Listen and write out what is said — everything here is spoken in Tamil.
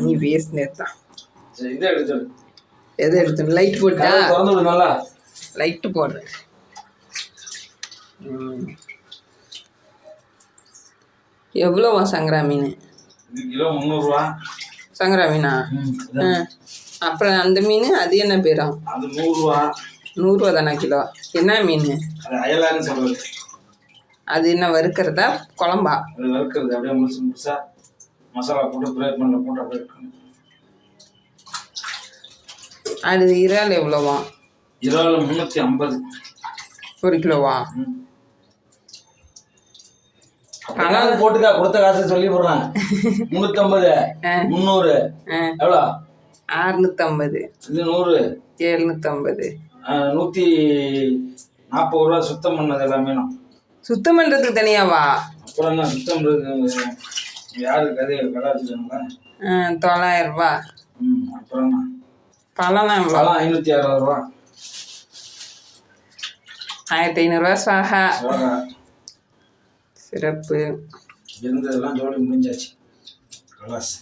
நீ பேசினது தான் சரி இதை எடுத்துடு எதை எடுத்து லைட் போட்டா? திறந்து விடு நல்லா. லைட்டு போடுறேன். எவ்வளோவா சங்கரா மீன் கிலோ முந்நூறுரூவா சங்கரா மீனா அப்புறம் அந்த மீன் அது என்ன பேரா? அது நூறுரூவா நூறுரூவா தானே கிலோ? என்ன மீன்? அது என்ன வறுக்கிறதா? குழம்பா? வறுக்கிறது அப்படியே முழுசு முழுசா. மசாலா போட்டு ஃப்ரை பண்ண போட்டு அப்படியே இருக்கணும் அது இறால் எவ்வளோவா? இருபது முந்நூற்றி ஐம்பது. ஒரு கிலோவா? பணம் போட்டுக்கா கொடுத்த காசு சொல்லி போடுறேன் முந்நூற்றம்பது முந்நூறு எவ்வளோ? அறுநூத்தம்பது இது நூறு. எழுநூத்தம்பது. நூற்றி நாற்பது ரூபா சுத்தம் பண்ணது எல்லாமே சுத்தம் பண்ணுறதுக்கு தனியாவா? அப்புறம் என்ன சுத்தம் பண்ணுறது தொள்ளாயிரம் ரூபா. பழம்லாம் எவ்வளோ? ஐநூற்றி அறுபது ரூபா. ஆயிரத்தி ஐநூறுரூவா சாகா சிறப்பு. இருந்ததெல்லாம் ஜோடி முடிஞ்சாச்சு. கலாஸ்.